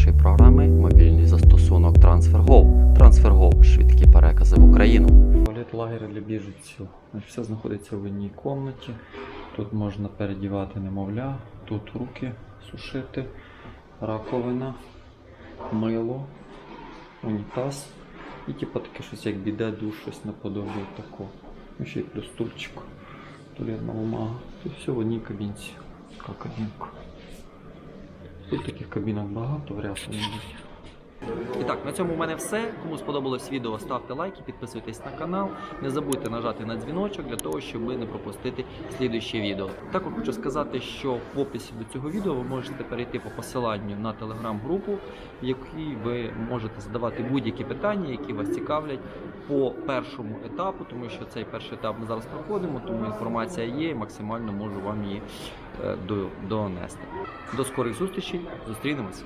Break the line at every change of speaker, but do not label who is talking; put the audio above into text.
нашої програми мобільний застосунок TransferGo. TransferGo – швидкі перекази в Україну.
Туалет лагеря для біженців. Все знаходиться в одній кімнаті. Тут можна передівати немовля, тут руки сушити, раковина, мило, унітаз. І типу таке щось як біде, душ, щось наподобає такого. Ну, ще й плюс стульчик, туалетна бумага. Тут все в одній кабінці. Така кабінка. Тут таких кабінок багато, вряд ли.
І так, на цьому в мене все. Кому сподобалось відео, ставте лайки, підписуйтесь на канал. Не забудьте нажати на дзвіночок для того, щоб не пропустити слідуюче відео. Також хочу сказати, що в описі до цього відео ви можете перейти по посиланню на телеграм-групу, в якій ви можете задавати будь-які питання, які вас цікавлять по першому етапу, тому що цей перший етап ми зараз проходимо, тому інформація є і максимально можу вам її е, донести. До скорих зустрічей, зустрінемось.